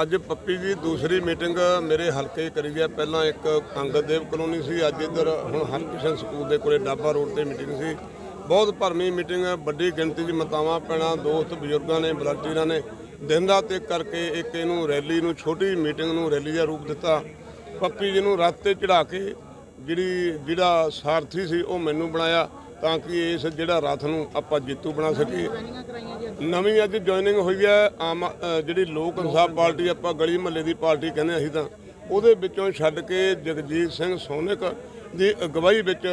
ਅੱਜ ਪੱਪੀ ਦੀ ਦੂਸਰੀ ਮੀਟਿੰਗ ਮੇਰੇ ਹਲਕੇ ਕਰੀ ਗਿਆ ਪਹਿਲਾਂ ਇੱਕ ਅੰਗਦ ਦੇਵ ਕਲੋਨੀ ਸੀ, ਅੱਜ ਇੱਧਰ ਹੁਣ ਹਰਕ੍ਰਿਸ਼ਨ ਸਕੂਲ ਦੇ ਕੋਲੇ ਡਾਬਾ ਰੋਡ ਤੇ ਮੀਟਿੰਗ ਸੀ। ਬਹੁਤ ਭਰਮੀ ਮੀਟਿੰਗ ਹੈ, ਵੱਡੀ ਗਿਣਤੀ 'ਚ ਮਤਾਵਾਂ ਪੈਣਾ, ਦੋਸਤ ਬਜ਼ੁਰਗਾਂ ਨੇ, ਵਲੰਟੀਅਰਾਂ ਨੇ ਦਿਨ ਰਾਤ ਇੱਕ ਕਰਕੇ ਇੱਕ ਇਹਨੂੰ ਰੈਲੀ ਨੂੰ, ਛੋਟੀ ਮੀਟਿੰਗ ਨੂੰ ਰੈਲੀ ਦਾ ਰੂਪ ਦਿੱਤਾ। ਪੱਪੀ ਜੀ ਨੂੰ ਰੱਥ ਤੇ ਚੜਾ ਕੇ ਜਿਹੜੀ ਜਿਹੜਾ ਸਾਰਥੀ ਸੀ ਉਹ ਮੈਨੂੰ ਬਣਾਇਆ। ਤਾਂ ਕਿ ਇਸ ਜਿਹੜਾ ਰਥ ਨੂੰ ਆਪਾਂ ਜੇਤੂ ਬਣਾ ਸਕੀਏ। ਨਵੀਂ ਅੱਜ ਜੁਆਇਨਿੰਗ ਹੋਈ ਹੈ ਆਮ ਜਿਹੜੀ ਲੋਕ ਇਨਸਾਫ ਪਾਰਟੀ ਆਪਾਂ ਗਲੀ ਮਹੱਲੇ ਦੀ ਪਾਰਟੀ ਕਹਿੰਦੇ ਅਸੀਂ ਤਾਂ, ਉਹਦੇ ਵਿੱਚੋਂ ਛੱਡ ਕੇ ਜਗਜੀਤ ਸਿੰਘ ਸੋਨਿਕ ਦੀ ਅਗਵਾਈ ਵਿੱਚ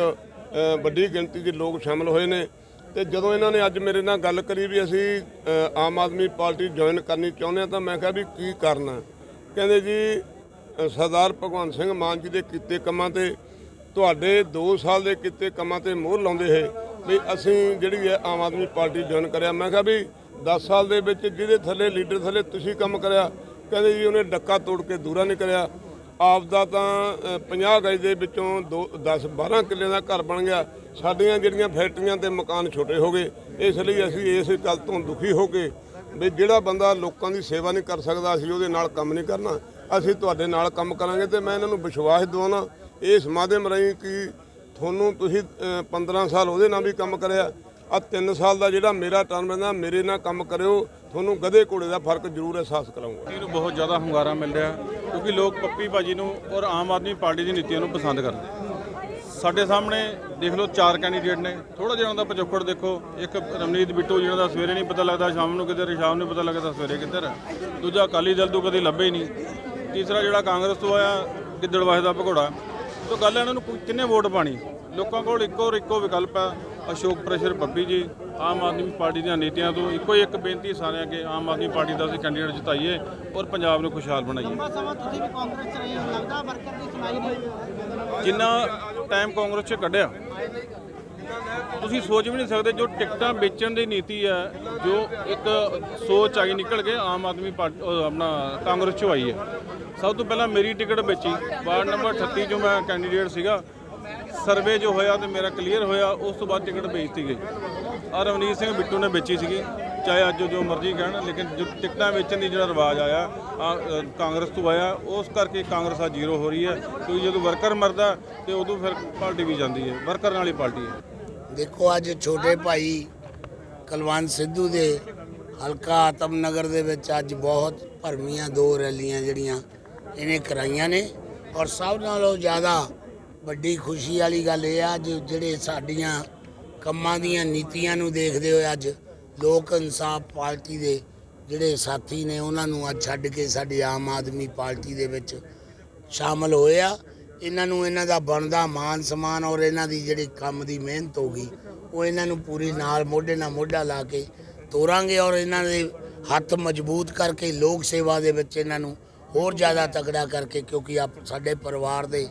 ਵੱਡੀ ਗਿਣਤੀ ਦੇ ਲੋਕ ਸ਼ਾਮਲ ਹੋਏ ਨੇ। ਤੇ ਜਦੋਂ ਇਹਨਾਂ ਨੇ ਅੱਜ ਮੇਰੇ ਨਾਲ ਗੱਲ ਕਰੀ ਵੀ ਅਸੀਂ ਆਮ ਆਦਮੀ ਪਾਰਟੀ ਜੁਆਇਨ ਕਰਨੀ ਚਾਹੁੰਦੇ ਹਾਂ ਤਾਂ ਮੈਂ ਕਿਹਾ ਵੀ ਕੀ ਕਰਨਾ ਕਹਿੰਦੇ ਜੀ ਸਰਦਾਰ ਭਗਵੰਤ ਸਿੰਘ ਮਾਨ ਜੀ ਦੇ ਕੀਤੇ ਕੰਮਾਂ ਤੇ ਤੁਹਾਡੇ 2 ਸਾਲ ਦੇ ਕੀਤੇ ਕੰਮਾਂ ਤੇ ਮੋਹਰ ਲਾਉਂਦੇ ਹੈ ਵੀ ਅਸੀਂ ਜਿਹੜੀ ਹੈ ਆਮ ਆਦਮੀ ਪਾਰਟੀ ਜੁਆਇਨ ਕਰਿਆ। ਮੈਂ ਕਿਹਾ ਵੀ 10 ਸਾਲ ਦੇ ਵਿੱਚ ਜਿਹਦੇ ਥੱਲੇ ਲੀਡਰ ਥੱਲੇ ਤੁਸੀਂ ਕੰਮ ਕਰਿਆ ਕਹਿੰਦੇ ਜੀ ਉਹਨੇ ਡੱਕਾ ਤੋੜ ਕੇ ਦੂਰਾ ਨਹੀਂ ਕਰਿਆ। ਆਪ ਦਾ ਤਾਂ ਅ, 50 ਗਜ ਦੇ ਵਿੱਚੋਂ 10 12 ਕਿੱਲੇ ਦਾ ਘਰ ਬਣ ਗਿਆ। ਸਾਡੀਆਂ ਜਿਹੜੀਆਂ ਫੈਕਟਰੀਆਂ ਤੇ ਮਕਾਨ ਛੋਟੇ ਹੋ ਗਏ ਇਸ ਲਈ ਅਸੀਂ ਇਸ ਗੱਲ ਤੋਂ ਦੁਖੀ ਹੋ ਕੇ ਵੀ ਜਿਹੜਾ ਬੰਦਾ ਲੋਕਾਂ ਦੀ ਸੇਵਾ ਨਹੀਂ ਕਰ ਸਕਦਾ ਅਸੀਂ ਉਹਦੇ ਨਾਲ ਕੰਮ ਨਹੀਂ ਕਰਨਾ। ਅਸੀਂ ਤੁਹਾਡੇ ਨਾਲ ਕੰਮ ਕਰਾਂਗੇ ਤੇ ਮੈਂ ਇਹਨਾਂ ਨੂੰ ਵਿਸ਼ਵਾਸ ਦਿਵਾਉਣਾ। ਇਸ ਮਾਧਿਅਮ ਰਾਹੀਂ ਕਿ ਤੁਹਾਨੂੰ ਤੁਸੀਂ ਅ, 15 ਸਾਲ ਉਹਦੇ ਨਾਲ ਵੀ ਕੰਮ ਕਰਿਆ ਆ 3 ਸਾਲ ਦਾ ਜਿਹੜਾ ਮੇਰਾ ਟਰਮ ਰਹਿੰਦਾ ਮੇਰੇ ਨਾਲ ਕੰਮ ਕਰਿਓ ਤੁਹਾਨੂੰ ਗਧੇ ਘੋੜੇ ਦਾ ਫ਼ਰਕ ਜ਼ਰੂਰ ਅਹਿਸਾਸ ਕਰਾਉਂਗਾ। ਨੂੰ ਬਹੁਤ ਜ਼ਿਆਦਾ ਹੁੰਗਾਰਾ ਮਿਲ ਰਿਹਾ ਕਿਉਂਕਿ ਲੋਕ ਪੱਪੀ ਭਾਜੀ ਨੂੰ ਔਰ ਆਮ ਆਦਮੀ ਪਾਰਟੀ ਦੀ ਨੀਤੀਆਂ ਨੂੰ ਪਸੰਦ ਕਰਦੇ। ਸਾਡੇ ਸਾਹਮਣੇ ਦੇਖ ਲਓ ਚਾਰ ਕੈਂਡੀਡੇਟ ਨੇ ਥੋੜਾ ਜਿਹਾ ਉਹਨਾਂ ਦਾ ਪਿਛੋਕੜ ਦੇਖੋ ਇੱਕ ਰਮਨੀਤ ਬਿੱਟੂ ਜਿਹਨਾਂ ਦਾ ਸਵੇਰੇ ਨਹੀਂ ਪਤਾ ਲੱਗਦਾ ਸ਼ਾਮ ਨੂੰ ਕਿੱਧਰ ਸ਼ਾਮ ਨੂੰ ਪਤਾ ਲੱਗਦਾ ਸਵੇਰੇ ਕਿੱਧਰ ਹੈ। ਦੂਜਾ ਅਕਾਲੀ ਦਲ ਤੋਂ ਕਦੇ ਲੱਭੇ ਹੀ ਨਹੀਂ। ਤੀਸਰਾ ਜਿਹੜਾ ਕਾਂਗਰਸ ਤੋਂ ਆਇਆ ਗਿੱਦੜਵਾਹੇ ਦਾ ਭਗੌੜਾ ਤੋਂ ਗੱਲ ਹੈ ਇਹਨਾਂ ਨੂੰ ਕੋਈ- ਕਿੰਨੇ ਵੋਟ ਪਾਣੀ? ਲੋਕਾਂ ਕੋਲ ਇੱਕੋ ਔਰ ਇੱਕੋ ਵਿਕਲਪ ਹੈ ਅਸ਼ੋਕ ਪ੍ਰੈਸ਼ਰ ਪੱਪੀ ਜੀ ਆਮ ਆਦਮੀ ਪਾਰਟੀ ਦੀਆਂ ਨੀਤੀਆਂ ਤੋਂ ਇੱਕੋ ਹੀ ਇੱਕ ਬੇਨਤੀ ਸਾਰਿਆਂ ਅੱਗੇ ਆਮ ਆਦਮੀ ਪਾਰਟੀ ਦਾ ਅਸੀਂ ਕੈਂਡੀਡੇਟ ਜਿਤਾਈਏ ਔਰ ਪੰਜਾਬ ਨੂੰ ਖੁਸ਼ਹਾਲ ਬਣਾਈਏ। ਲੰਬਾ ਸਮਾਂ ਤੁਸੀਂ ਵੀ ਕਾਂਗਰਸ ਚ ਰਹੇ ਹੋ ਲੱਗਦਾ ਵਰਕਰ ਦੀ ਸੁਣਾਈ ਨਹੀਂ ਜਿੰਨਾ ਟਾਈਮ ਕਾਂਗਰਸ 'ਚ ਕੱਢਿਆ ਤੁਸੀਂ ਸੋਚ ਵੀ ਨਹੀਂ ਸਕਦੇ ਜੋ ਟਿਕਟਾਂ ਵੇਚਣ ਦੀ ਨੀਤੀ ਹੈ ਜੋ ਇੱਕ ਸੋਚ ਆਈ ਨਿਕਲ ਕੇ ਆਮ ਆਦਮੀ ਪਾਰਟੀ ਆਪਣਾ ਕਾਂਗਰਸ 'ਚੋਂ ਆਈ ਹੈ। ਸਭ ਤੋਂ ਪਹਿਲਾਂ ਮੇਰੀ ਟਿਕਟ ਵੇਚੀ। ਵਾਰਡ ਨੰਬਰ 38 ਜੋ ਮੈਂ ਕੈਂਡੀਡੇਟ ਸੀਗਾ। ਸਰਵੇ ਜੋ ਹੋਇਆ ਤੇ ਮੇਰਾ ਕਲੀਅਰ ਹੋਇਆ, ਉਸ ਤੋਂ ਬਾਅਦ ਟਿਕਟ ਵੇਚਤੀ ਗਈ। ਆ ਰਵਨੀਤ ਸਿੰਘ ਬਿੱਟੂ ਨੇ ਵੇਚੀ ਸੀਗੀ। ਚਾਹੇ ਅੱਜ ਜੋ ਮਰਜ਼ੀ ਕਹਿਣ, ਲੇਕਿਨ ਜੋ ਟਿਕਟਾਂ ਵੇਚਣ ਦੀ ਜਿਹੜਾ ਰਿਵਾਜ ਆਇਆ ਕਾਂਗਰਸ ਤੋਂ ਆਇਆ, ਉਸ ਕਰਕੇ ਕਾਂਗਰਸ ਆ ਜ਼ੀਰੋ ਹੋ ਰਹੀ ਹੈ। ਕਿਉਂਕਿ ਜਦੋਂ ਵਰਕਰ ਮਰਦਾ, ਤੇ ਉਦੋਂ ਫਿਰ ਪਾਰਟੀ ਵੀ ਜਾਂਦੀ ਹੈ। ਵਰਕਰ ਨਾਲ ਹੀ ਪਾਰਟੀ ਹੈ। ਦੇਖੋ, ਅੱਜ ਛੋਟੇ ਭਾਈ ਕਲਵੰਤ ਸਿੱਧੂ ਦੇ ਹਲਕਾ ਆਤਮ ਨਗਰ ਦੇ ਵਿੱਚ ਅੱਜ ਬਹੁਤ ਭਰਮੀਆਂ ਦੋ ਰੈਲੀਆਂ ਜਿਹੜੀਆਂ ਇਹਨੇ ਕਰਾਈਆਂ ਨੇ ਔਰ ਸਭ ਨਾਲੋਂ ਜ਼ਿਆਦਾ ਵੱਡੀ ਖੁਸ਼ੀ ਵਾਲੀ ਗੱਲ ਇਹ ਆ ਜੋ ਜਿਹੜੇ ਸਾਡੀਆਂ ਕੰਮਾਂ ਦੀਆਂ ਨੀਤੀਆਂ ਨੂੰ ਦੇਖਦੇ ਹੋਏ ਅੱਜ ਲੋਕ ਇਨਸਾਫ ਪਾਰਟੀ ਦੇ ਜਿਹੜੇ ਸਾਥੀ ਨੇ ਉਹਨਾਂ ਨੂੰ ਅੱਜ ਛੱਡ ਕੇ ਸਾਡੀ ਆਮ ਆਦਮੀ ਪਾਰਟੀ ਦੇ ਵਿੱਚ ਸ਼ਾਮਲ ਹੋਏ ਆ। ਇਹਨਾਂ ਨੂੰ ਇਹਨਾਂ ਦਾ ਬਣਦਾ ਮਾਨ ਸਮਾਨ ਔਰ ਇਹਨਾਂ ਦੀ ਜਿਹੜੀ ਕੰਮ ਦੀ ਮਿਹਨਤ ਹੋਗੀ ਉਹ ਇਹਨਾਂ ਨੂੰ ਪੂਰੀ ਨਾਲ ਮੋਢੇ ਨਾਲ ਮੋਢਾ ਲਾ ਕੇ ਤੋਰਾਂਗੇ ਔਰ ਇਹਨਾਂ ਦੇ ਹੱਥ ਮਜ਼ਬੂਤ ਕਰਕੇ ਲੋਕ ਸੇਵਾ ਦੇ ਵਿੱਚ ਇਹਨਾਂ ਨੂੰ ਹੋਰ ਜ਼ਿਆਦਾ ਤਕੜਾ ਕਰਕੇ ਕਿਉਂਕਿ ਆਪ ਸਾਡੇ ਪਰਿਵਾਰ ਦੇ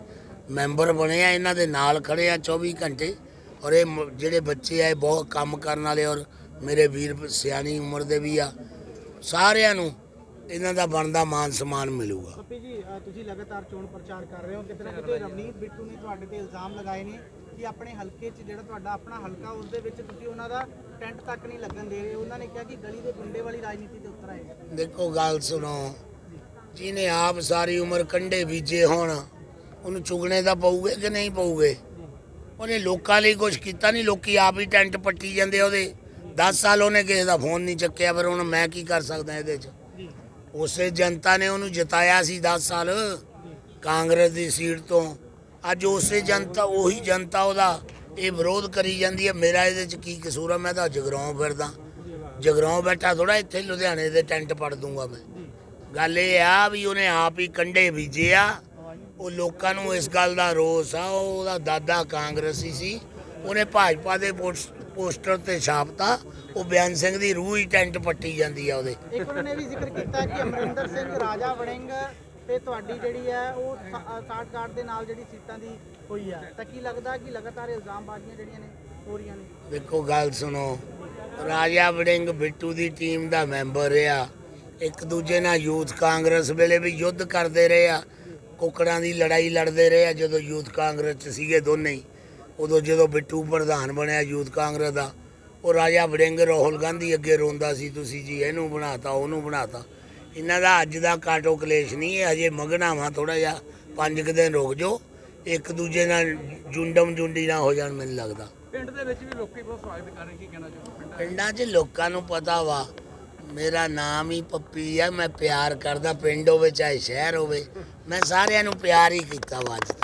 ਮੈਂਬਰ ਬਣੇ ਆ ਇਹਨਾਂ ਦੇ ਨਾਲ ਖੜੇ ਆ 24 ਘੰਟੇ। ਔਰ ਇਹ ਮ- ਜਿਹੜੇ ਬੱਚੇ ਆ ਇਹ ਬਹੁਤ ਕੰਮ ਕਰਨ ਵਾਲੇ ਔਰ ਮੇਰੇ ਵੀਰ ਸਿਆਣੀ ਉਮਰ ਦੇ ਵੀ ਆ। ਸਾਰਿਆਂ ਨੂੰ ਇਹਨਾਂ ਦਾ ਬਣਦਾ ਮਾਨ ਸਨਮਾਨ ਮਿਲੂਗਾ। ਪੱਪੀ ਜੀ ਅ, ਤੁਸੀਂ ਲਗਾਤਾਰ ਚੋਣ ਪ੍ਰਚਾਰ ਕਰ ਰਹੇ ਹੋ। ਕਿਤੇ ਨਾ ਕਿਤੇ ਰਵਨੀਤ ਬਿੱਟੂ ਨੇ ਤੁਹਾਡੇ ਤੇ ਇਲਜ਼ਾਮ ਲਗਾਏ ਨੇ ਕਿ ਆਪਣੇ ਹਲਕੇ 'ਚ ਜਿਹੜਾ ਤੁਹਾਡਾ ਆਪਣਾ ਹਲਕਾ ਉਸ ਦੇ ਵਿੱਚ ਤੁਸੀਂ ਉਹਨਾਂ ਦਾ ਟੈਂਟ ਤੱਕ ਨਹੀਂ ਲੱਗਣ ਦੇ ਰਹੇ। ਉਹਨਾਂ ਨੇ ਕਿਹਾ ਕਿ ਗਲੀ ਦੇ ਗੁੰਡੇ ਵਾਲੀ ਰਾਜਨੀਤੀ ਤੇ ਉਤਰ ਆਏ। ਦੇਖੋ ਗੱਲ ਸੁਣੋ। ਜਿਹਨੇ ਆਪ ਸਾਰੀ ਉਮਰ ਕੰਡੇ ਬੀਜੇ ਹੋਣ, ਉਹਨੂੰ ਚੁਗਣੇ ਤਾਂ ਪਊਗੇ ਕਿ ਨਹੀਂ ਪਊਗੇ? ਉਹਨੇ ਲੋਕਾਂ ਲਈ ਕੁਝ ਕੀਤਾ ਨਹੀਂ, ਲੋਕੀ ਆਪ ਹੀ ਟੈਂਟ ਪੱਟੀ ਜਾਂਦੇ ਉਹਦੇ। 10 ਸਾਲ ਉਹਨੇ ਕਿਸੇ ਦਾ ਫੋਨ ਨਹੀਂ ਚੱਕਿਆ ਪਰ ਹੁਣ ਮੈਂ ਕੀ ਕਰ ਸਕਦਾ ਇਹਦੇ 'ਚ? ਉਸੇ ਜਨਤਾ ਨੇ ਉਹਨੂੰ ਜਿਤਾਇਆ ਸੀ 10 ਸਾਲ, ਕਾਂਗਰਸ ਦੀ ਸੀਟ ਤੋਂ। ਅੱਜ ਉਸੇ ਜਨਤਾ, ਉਹੀ ਜਨਤਾ ਉਹਦਾ ਇਹ ਵਿਰੋਧ ਕਰੀ ਜਾਂਦੀ ਹੈ। ਮੇਰਾ ਇਹਦੇ 'ਚ ਕੀ ਕਸੂਰ ਆ? ਮੈਂ ਤਾਂ ਜਗਰਾਉਂ ਫਿਰਦਾ। ਜਗਰਾਉਂ ਬੈਠਾ ਥੋੜਾ ਇੱਥੇ ਲੁਧਿਆਣੇ ਦੇ ਟੈਂਟ ਪੜ ਦੂੰਗਾ ਮੈਂ। ਗੱਲ ਇਹ ਆ ਵੀ ਉਹਨੇ ਆਪ ਹੀ ਕੰਡੇ ਬੀਜੇ ਆ ਉਹ ਲੋਕਾਂ ਨੂੰ ਇਸ ਗੱਲ ਦਾ ਰੋਸ ਆ ਉਹ ਉਹਦਾ ਦਾਦਾ ਕਾਂਗਰਸੀ ਸੀ। ਉਹਨੇ ਭਾਜਪਾ ਦੇ ਪੋਸ- ਪੋਸਟਰ ਤੇ ਛਾਪਤਾ। ਉਹ ਬਿਆਨ ਸਿੰਘ ਦੀ ਰੂਹ ਹੀ ਟੈਂਟ ਪੱਟੀ ਜਾਂਦੀ ਆ ਉਹਦੇ। ਇੱਕ ਉਹਨਾਂ ਨੇ ਵੀ ਜ਼ਿਕਰ ਕੀਤਾ ਕਿ ਅਮਰਿੰਦਰ ਸਿੰਘ ਰਾਜਾ ਵੜਿੰਗ ਤੇ ਤੁਹਾਡੀ ਜਿਹੜੀ ਹੈ ਉਹ 60 ਦੇ ਨਾਲ ਜਿਹੜੀ ਸੀਟਾਂ ਦੀ ਹੋਈ ਆ। ਤਾਂ ਕੀ ਲੱਗਦਾ ਕਿ ਲਗਾਤਾਰ ਇਲਜ਼ਾਮਬਾਜ਼ੀਆਂ ਜਿਹੜੀਆਂ ਨੇ ਹੋ ਰਹੀਆਂ ਨੇ? ਦੇਖੋ ਗੱਲ ਸੁਣੋ। ਰਾਜਾ ਵੜਿੰਗ ਬਿੱਟੂ ਦੀ ਟੀਮ ਦਾ ਮੈਂਬਰ ਆ ਇੱਕ ਦੂਜੇ ਨਾਲ ਯੂਥ ਕਾਂਗਰਸ ਵੇਲੇ ਵੀ ਯੁੱਧ ਕਰਦੇ ਰਹੇ ਆ ਕੁਕੜਾਂ ਦੀ ਲੜਾਈ ਲੜਦੇ ਰਹੇ ਆ ਜਦੋਂ ਯੂਥ ਕਾਂਗਰਸ ਚ ਸੀਗੇ ਦੋਨੇ ਉਦੋਂ ਜਦੋਂ ਬਿੱਟੂ ਪ੍ਰਧਾਨ ਬਣਿਆ ਯੂਥ ਕਾਂਗਰਸ ਦਾ ਉਹ ਰਾਜਾ ਵੜਿੰਗ ਰਾਹੁਲ ਗਾਂਧੀ ਅੱਗੇ ਰੋਂਦਾ ਸੀ ਤੁਸੀਂ ਜੀ ਇਹਨੂੰ ਬਣਾਤਾ ਉਹਨੂੰ ਬਣਾਤਾ। ਇਹਨਾਂ ਦਾ ਅੱਜ ਦਾ ਕਾਟੋ ਕਲੇਸ਼ ਨਹੀਂ ਹੈ ਹਜੇ ਮਗਨਾਵਾ ਥੋੜਾ ਜਿਹਾ ਪੰਜ ਕੁ ਦਿਨ ਰੁਕ ਜੋ ਇੱਕ ਦੂਜੇ ਨਾਲ ਜੁੰਡਮ ਜੁੰਡੀ ਨਾ ਹੋ ਜਾਣ ਮੈਨੂੰ ਲੱਗਦਾ। ਪਿੰਡ ਦੇ ਵਿੱਚ ਵੀ ਲੋਕੀ ਬਹੁਤ ਸਵਾਗਤ ਕਰ ਰਹੇ ਕੀ ਕਹਿਣਾ ਚਾਹੁੰਦੇ ਪਿੰਡਾਂ 'ਚ ਲੋਕਾਂ ਨੂੰ ਪਤਾ ਵਾ ਮੇਰਾ ਨਾਮ ਹੀ ਪੱਪੀ ਆ, ਮੈਂ ਪਿਆਰ ਕਰਦਾ, ਪਿੰਡ ਹੋਵੇ, ਚਾਹੇ ਸ਼ਹਿਰ ਹੋਵੇ। ਮੈਂ ਸਾਰਿਆਂ ਨੂੰ ਪਿਆਰ ਹੀ ਕੀਤਾ ਵਾ ਤੱਕ।